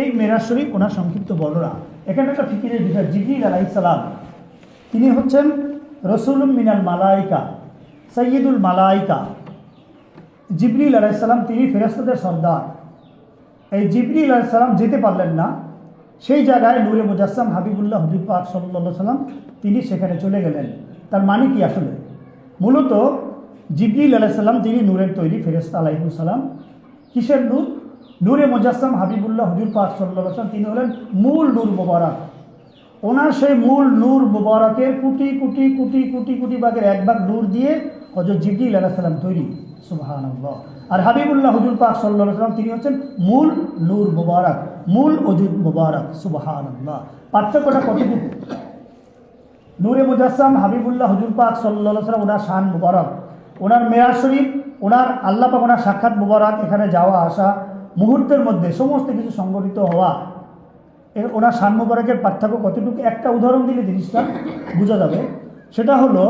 এই মেরাজ শরীফ ওনার সংক্ষিপ্ত বর্ণনা। এখানে একটা ফিকিরের বিষয়, জিবরিল আলাইসালাম তিনি হচ্ছেন রসুলুম মিনাল মালাইকা সৈয়দুল মালাইকা। জিবরিল আলাইসালাম তিনি ফেরস্তাদের সর্দার। এই জিবরিল আলাইসালাম যেতে পারলেন না। সেই জায়গায় নূরে মুজাসসাম হাবিবুল্লাহ হুজুর পাক সাল্লা সাল্লাম তিনি সেখানে চলে গেলেন। তার মানে কি আসলে? মূলত জিবরিল আলাইসাল্লাম তিনি নূরের তৈরি ফেরেস্তা আলাইহুল সালাম। কিসের নূর? নূরে মুজাসসাম হাবিবুল্লাহ হুজুর পাক সাল্লাহ তিনি হলেন মূল নূর মোবারক। ওনার সেই মূল নূর মুবারকের কুটি, কোটি কোটি কোটি কোটি ভাগের এক ভাগ নূর দিয়ে হজরত জিবরিল আলাইসাল্লাম তৈরি। সুবাহান আর হাবিবুল্লাহ হুজুর পাক সাল্লাহ সাল্লাম তিনি হচ্ছেন মূল নূর মুবারক, মূল অজুদ মুবারক। সুবাহান পার্থক্যটা কতটুকু? নূরে মুজাসসাম হাবিবুল্লাহ হুজুর পাক সাল্লাহ সাল্লাম ওনার শান মুবারক, ওনার মেয়ার শরীফ, ওনার আল্লাহ পাক ওনার সাক্ষাৎ মুবারক, এখানে যাওয়া, আসা মুহূর্তের মধ্যে সমস্ত কিছু সংগঠিত হওয়া, এর ওনার শান মুবারকের পার্থক্য কতটুকু? একটা উদাহরণ দিলে জিনিসটা বোঝা যাবে। সেটা হলো,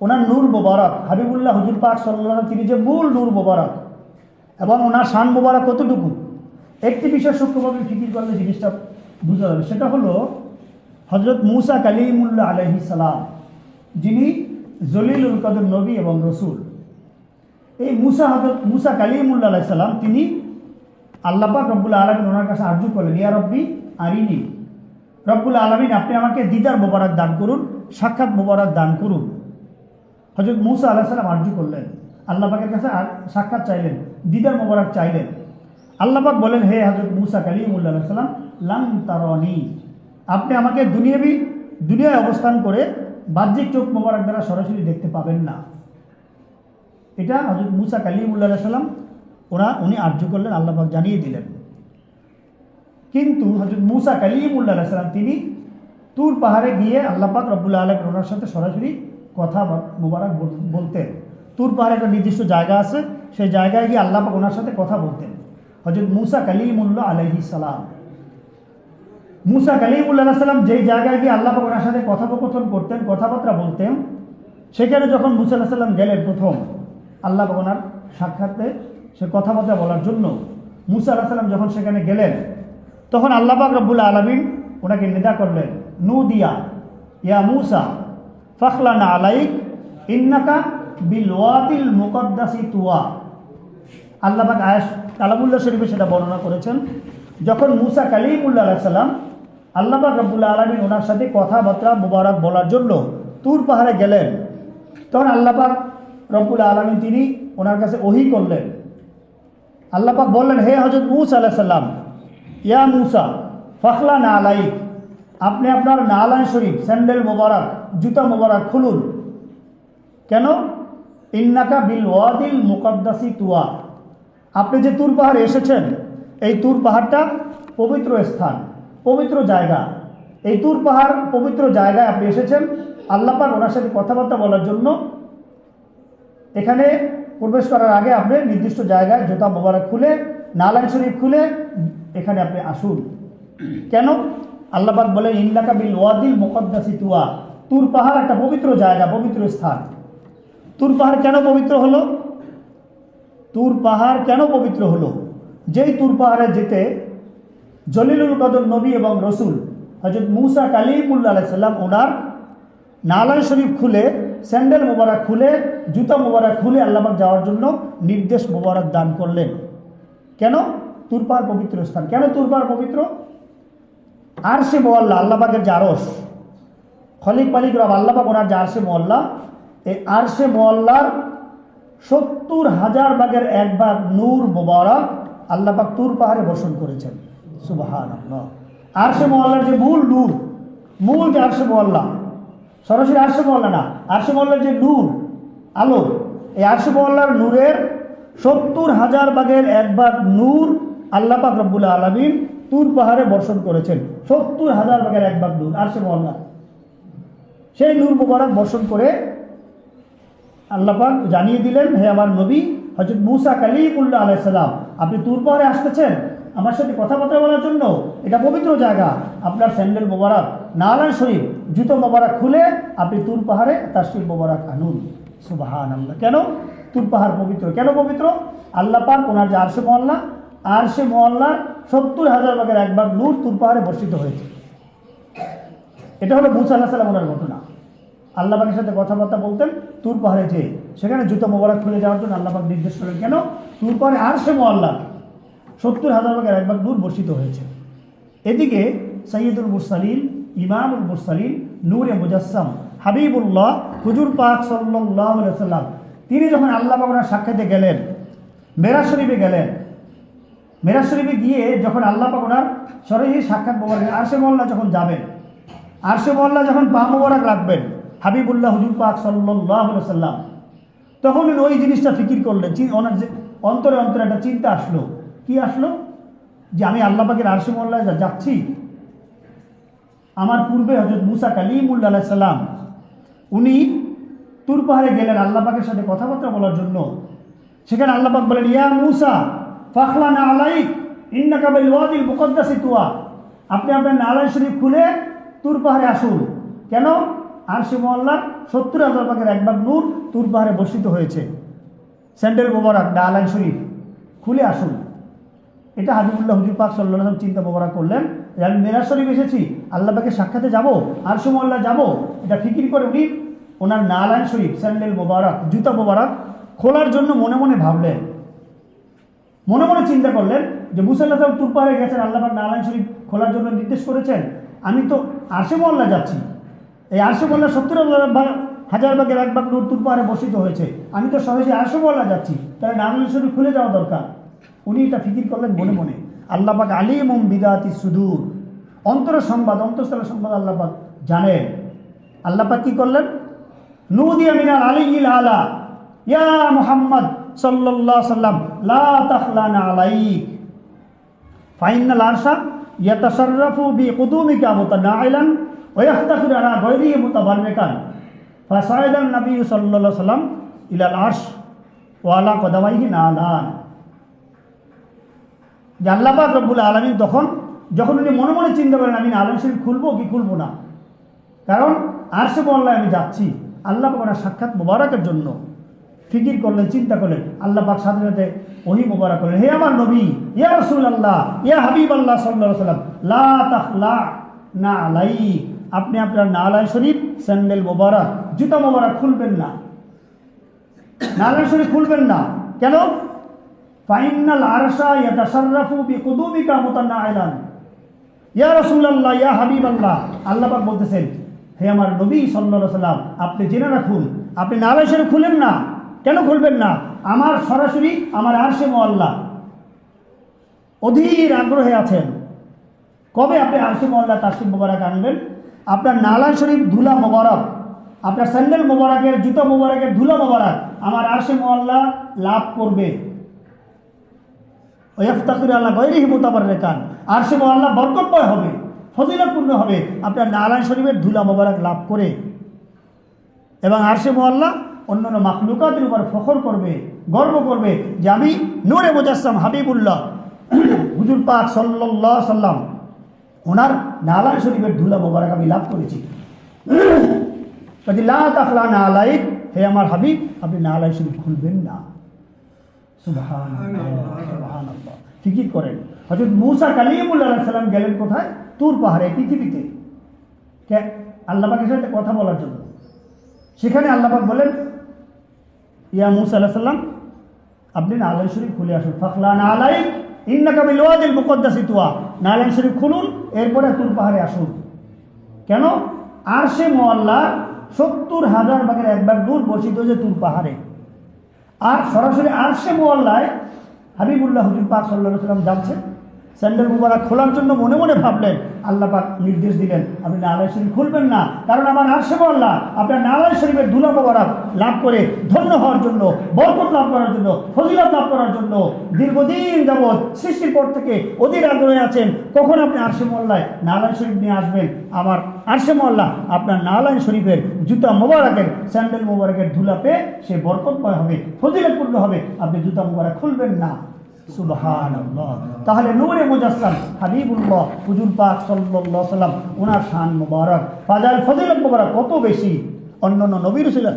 ওনার নূর মোবারক, হাবিবুল্লাহ হুজুর পাক সাল্লাহ তিনি যে মূল নূর মোবারক এবং ওনার শান মোবারক কতটুকু? একটি বিষয় সূক্ষ্মভাবে ফিকির করলে জিনিসটা বোঝা যাবে। সেটা হলো হজরত মুসা কালিমুল্লাহ আলহি সালাম, যিনি জলিলুল কদর নবী এবং রসুল। এই মুসা হজরত মুসা কালিমুল্লাহ আলাহ সাল্লাম তিনি আল্লাপাক রব্বুল আলমিন ওনার কাছে আর্জু করলেন, ইয়া রব্বি, আরিনি। রব্বুল আলমিন, আপনি আমাকে দিদার মোবারক দান করুন, সাক্ষাৎ মোবারক দান করুন। হজরত মুসা আল্লাহ সাল্লাম আর্জু করলেন। আল্লাহ পাকের কাছে সাক্ষাৎ চাইলেন, দিদার মোবারক চাইলেন। আল্লাহ পাক বলেন, হে হজরত মুসা কালিমুল্লাহ আলাইহিস সালাম, লাম তারনি। আপনি আমাকে দুনিয়াবি, দুনিয়ায় অবস্থান করে বাহ্যিক চোখ মোবারক দ্বারা সরাসরি দেখতে পাবেন না। এটা হজরত মুসা কালিমুল্লাহ আলাইহিস সালাম ওরা, উনি আর্য করলেন, আল্লাহ পাক জানিয়ে দিলেন। কিন্তু হজরত মুসা কালিমুল্লাহ সালাম, তিনি তুর পাহাড়ে গিয়ে আল্লাহ পাক রব্বুল্লাহ আলম ওনার সাথে সরাসরি কথা মোবারক বলতেন। তুর পাহাড়ে একটা নির্দিষ্ট জায়গা আছে, সেই জায়গায় গিয়ে আল্লাহ পাক ওনার সাথে কথা বলতেন। হজরত মুসা কালিমুল্লাহ আলহি সালাম। মুসা কালিমুল্লাহ সাল্লাম যেই জায়গায় গিয়ে আল্লাহ পাক ওনার সাথে কথোপকথন করতেন, কথাবার্তা বলতেন, সেখানে যখন মুসা আল্লাহ সাল্লাম গেলেন প্রথম, আল্লাহ ওনার সাক্ষাতে সে কথাবার্তা বলার জন্য মুসা আল্লাহ সাল্লাম যখন সেখানে গেলেন, তখন আল্লাহ পাক রব্বুল আলমিন ওনাকে নিদা করলেন, নু দিয়া, ইয়া মুসা, ফখলানা আলাইক, ইন্নাকা বিল ওয়াদিল মুকদ্দাসি তুয়া। আল্লাহ পাক আয়াস কালামুল্লাহ শরীফে সেটা বর্ণনা করেছেন, যখন মুসা কালিমুল্লাহ আলাহ সাল্লাম আল্লাহ পাক রব্বুল্লাহ আলমিন ওনার সাথে কথাবার্তা মুবারক বলার জন্য তুর পাহাড়ে গেলেন, তখন আল্লাহ পাক রব্বুল আলমিন তিনি ওনার কাছে ওহি করলেন আল্লাহ পাক বললেন, হে হজরত মুসা আলাহ সাল্লাম ইয়া মুসা, ফখলা না আলাই আপনি আপনার নালান শরীফ, স্যান্ডেল মোবারক, জুতা মোবারক খুলুন। কেন? ইন্নাকা বিল ওয়াদিল মুকদ্দাসি তুয়া। আপনি যে তুর পাহাড়ে এসেছেন, এই তুর পাহাড়টা পবিত্র স্থান, পবিত্র জায়গা। এই তুর পাহাড় পবিত্র জায়গায় আপনি এসেছেন আল্লাপাক ওনার সাথে কথাবার্তা বলার জন্য। এখানে প্রবেশ করার আগে আপনি নির্দিষ্ট জায়গায় জুতা মোবারক খুলে নালান শরীফ খুলে এখানে আপনি আসুন। কেন? আল্লাপাক বলেন, ইন্নাকা বিল ওয়াদিল মুকদ্দাসি তুয়া। তুর পাহাড় একটা পবিত্র জায়গা, পবিত্র স্থান। তুর পাহাড় কেন পবিত্র হলো? তুর পাহাড় কেন পবিত্র হলো? যেই তুর পাহাড়ে যেতে জলিলুল কদর নবী এবং রসুল হজরত মুসা কালিমুল্লা আলাইসাল্লাম ওনার নালান শরীফ খুলে, স্যান্ডেল মোবারক খুলে জুতা মোবারক খুলে আল্লাহবাক যাওয়ার জন্য নির্দেশ মোবারক দান করলেন। কেন? তুর পাহাড় পবিত্র স্থান। কেন তুর পাহাড় পবিত্র? আর সে মোয়াল্লা আল্লাহবাগের যে আরস খলিক মালিক রব আল্লাহবাগ ওনার যে আরশে মোয়াল্লা, এই আরশে মোয়াল্লার সত্তর হাজার ভাগের এক ভাগ নূর মোবারক আল্লাহবাক তুর পাহাড়ে বর্ষণ করেছেন। সুবাহান আল্লাহ আরশে মোয়াল্লার যে মূল নূর, মূল যে আরশে মোয়াল্লা, সরাসরি আরশে মোয়াল্লা না, আরশে মোয়াল্লার যে নূর আলো। এই আরশে মোয়াল্লার নূরের সত্তর হাজার ভাগের এক ভাগ নূর আল্লাহ পাক রব্বুল আলমিন তুর পাহাড়ে বর্ষণ করেছেন। সত্তর হাজার ভাগের এক ভাগ নূর, আরশে মোয়াল্লা সেই নূর মুবারক বর্ষণ করে আল্লাপাক জানিয়ে দিলেন, হে আমার নবী হজরত মুসা কালিমুল্লাহ আলাইসাল্লাম আপনি তুর পাহাড়ে আসতেছেন? আমার সাথে কথাবার্তা বলার জন্য এটা পবিত্র জায়গা। আপনার স্যান্ডেল মোবারক, নালান শরীফ, জুতো মোবারক খুলে আপনি তুর পাহাড়ে তাসির মোবারক আনুন। সুবাহান আল্লাহ কেন? তুর পাহাড় পবিত্র। কেন পবিত্র? আল্লাহ পাক ওনার যে আরশে মহল্লা, আরশে মহল্লার সত্তর হাজার ভাগের এক ভাগ নূর তুর বর্ষিত হয়েছে। এটা হলো মুসা আল্লাহ সাল্লাম ওনার ঘটনা। আল্লাহ সাথে কথাবার্তা বলতেন তুর পাহাড়ে যেয়ে সেখানে জুতো মোবারক খুলে যাওয়ার জন্য আল্লাহ পাক নির্দেশ করলেন কেন? তুর পাহাড়ে আর সত্তর হাজার ভাগের এক ভাগ নূর বর্ষিত হয়েছে। এদিকে সৈয়দুল মুরসালিন, ইমামুল মুরসালিন, নূরে মুজাসসাম হাবিবুল্লাহ, হুজুর পাক সাল্লাম তিনি যখন আল্লাহ পাক সাক্ষাতে গেলেন, মেরাজ শরীফে গেলেন মেরা শরীফে গিয়ে যখন আল্লাহ পাক ওনার সরাসরি সাক্ষাৎ মোবারক আরশে মহল্লা যখন যাবেন, আরশে মহল্লা যখন পা মোবারক রাখবেন, হাবিবুল্লাহ, হুজুর পাক সাল্লাম তখন ওই জিনিসটা ফিকির করলেন ওনার যে অন্তরে অন্তরে একটা চিন্তা আসলো। কি আসলো? যে আমি আল্লাহ পাকের আরশে মহল্লায় যাচ্ছি, আমার পূর্বে হজরত মুসা কালিমুল্লাহ সাল্লাম উনি তুর পাহাড়ে গেলেন আল্লাহ পাকের সাথে কথাবার্তা বলার জন্য। সেখানে আল্লাহ পাক বলেন, ইয়া মুসা ফাখলা না আলাইক, ইন্নাকা বিল ওয়াদিল মুকদ্দাসি তুয়া। আপনি আপনার নারায়ণ শরীফ খুলে তুর পাহাড়ে আসুন। কেন? আরশে মহল্লার সত্তর হাজার পাকের এক ভাগ নূর তুর পাহাড়ে বর্ষিত হয়েছে। স্যান্ডেল মোবারক, নারায়ণ শরীফ, খুলে আসুন। এটা হাবিবুল্লাহ হুজুর পাক আলাইহি চিন্তা ভাবনা করলেন যে আমি মেরাজ শরীফ এসেছি, আল্লাহ পাকে সাক্ষাতে যাব, আর সুমল্লা যাব। এটা ফিকির করে উনি ওনার নালায়ন শরীফ, স্যান্ডেল মোবারক, জুতা মোবারক খোলার জন্য মনে মনে ভাবলেন। মনে মনে চিন্তা করলেন যে মুসাল্লাহ সাহেব তুর পাহাড়ে গেছেন, আল্লাহ নালায়ন শরীফ খোলার জন্য নির্দেশ করেছেন। আমি তো আরশে মহল্লা যাচ্ছি। এই আরশে মহল্লা সত্তর হাজার ভাগ- হাজার ভাগের এক ভাগ নূর তুর পাহাড়ে বসিত হয়েছে। আমি তো সহজে আরশে মহল্লা যাচ্ছি। তাহলে নালায়ন শরীফ খুলে যাওয়া দরকার। উনি এটা ফিকির করলেন মনে মনে। আল্লাহ পাক আলিম বিদাতি সুদূর। অন্তর সংবাদ অন্তঃস্থলের সংবাদ আল্লাহ পাক জানেন। আল্লাহ পাক কি করলেন? নুদিয়া মিনাল আলিল আলা। ইয়া মুহাম্মদ সাল্লাল্লাহু সাল্লাম, লা তাখলানা আলাইক। ফাইনাল আরশা ইয়াতাসাররাফু বিকুদুমিকা মুতানাইলান ওয়া ইয়াহতাখিরু আলা গায়রিহি মুতাবাররিকান। ফাসাইদান নবী সাল্লাল্লাহু আলাইহি সাল্লাম ইলাল আরশ ওয়া আলা কদামাইহি নালান। যে আল্লাহ পাক রব্বুল আলমী তখন, যখন উনি মনে মনে চিন্তা করেন, আমি আলম শরীফ খুলবো কি খুলবো না? কারণ, আর সে বললাম, আমি যাচ্ছি। আল্লাহ পাক ওনার সাক্ষাৎ মোবারকের জন্য। ফিকির করলেন, চিন্তা করলেন। আল্লাহ পাক সাথে সাথে ওহি মোবারক করলেন। হে আমার নবী, ইয়া রসুল আল্লাহ ইয়া হাবিব আল্লাহ সাল্লাহ সাল্লাম লা তাখলা না আলাই আপনি আপনার না নালাই শরীফ, স্যান্ডেল মোবারক, জুতা মোবারক খুলবেন না। নালাই শরীফ খুলবেন না। কেন? ফাইনাল আরশা ইয়াতাসাররাফু বিকুদুমিকা মুতানাইলান ইয়া রাসূলুল্লাহ ইয়া হাবিবাল্লাহ আল্লাহ পাক বলতেছেন, হে আমার নবী সাল্লাল্লাহু সাল্লাম আপনি জেনে রাখুন, আপনি নালাইশরে খুলেন না। কেন খুলবেন না? আমার সরাসরি, আমার আরশে মোয়াল্লা অধীর আগ্রহে আছেন। কবে আপনি আরশে মোয়াল্লা তাসিম মোবারক আনবেন? আপনার নালা শরীফ ধুলা মোবারক, আপনার স্যান্ডেল মোবারকের, জুতো মোবারকের ধুলা মোবারক আমার আরশে মোয়াল্লা লাভ করবে। ওয়াফতাকুর আল্লাহ গৈরিহি মোতাবার রেখান আর সে আল্লাহ বরকতময় হবে, ফজিলতপূর্ণ হবে। আপনার নারায়ণ শরীফের ধুলা মোবারক লাভ করে। এবং আর সে মোয়াল্লা অন্যান্য মাখলুকাতের উপর ফখর করবে, গর্ব করবে যে আমি নূরে মুজাসসাম হাবিবুল্লাহ। হুজুর পাক সাল্লাহ সাল্লাম, ওনার নারায়ণ শরীফের ধুলা মোবারক আমি লাভ করেছি। কাজে লা তাখলা না আলাইক, হে আমার হাবিব, আপনি নারায়ণ শরীফ খুলবেন না। সুবহানাল্লাহ ফিকির করেন। হজরত মুসা কালিমুল্লাহ সাল্লাম গেলেন কোথায়? তুর পাহাড়ে পৃথিবীতে। কে? আল্লাহ পাকের সাথে কথা বলার জন্য। সেখানে আল্লাহ পাক বলেন ইয়া মুসা আল্লাহ সাল্লাম আপনি নালাইন শরীফ খুলে আসুন। ফাখলা নালাই ইন্নাকা বিল ওয়াদিল মুকদ্দাসি তুয়া। নালাইন শরীফ খুলুন এরপরে তুর পাহাড়ে আসুন। কেন? আর সে মোয়াল্লা সত্তর হাজার ভাগের এক ভাগ দূর বসিত যে তুর পাহাড়ে। আর সরাসরি আর সে মোয়াল্লায় হাবিবুল্লাহ হুজুর পাক সাল্লাহ সাল্লাম যাচ্ছেন স্যান্ডেল মুবারক খোলার জন্য মনে মনে ভাবলেন, আল্লাহ পাক নির্দেশ দিলেন, আপনি নারায় শরীফ খুলবেন না। কারণ আমার আরশে মোয়াল্লা আপনার নারায় শরীফের ধুলা মোবারক লাভ করে ধন্য হওয়ার জন্য, বরকত লাভ করার জন্য, ফজিলত লাভ করার জন্য দীর্ঘদিন যাবৎ সৃষ্টির পর থেকে অধীর আগ্রহে আছেন। কখন আপনি আরশে মোল্লায় নারায়ণ শরীফ নিয়ে আসবেন? আমার আরশে মোল্লা আপনার নারায়ণ শরীফের জুতা মোবারকের, স্যান্ডেল মোবারকের ধুলা পেয়ে সে বরকতময় হবে, ফজিলতপূর্ণ হবে। আপনি জুতা মোবারক খুলবেন না। তাহলে নূরে মুজাসসাম হাবিবুল্লাহ, হুজুর পাক সাল্লাম ওনার শান মুবারক, ফাজাল ফজিলত মুবারক কত বেশি? অন্যান্য নবী রসুলের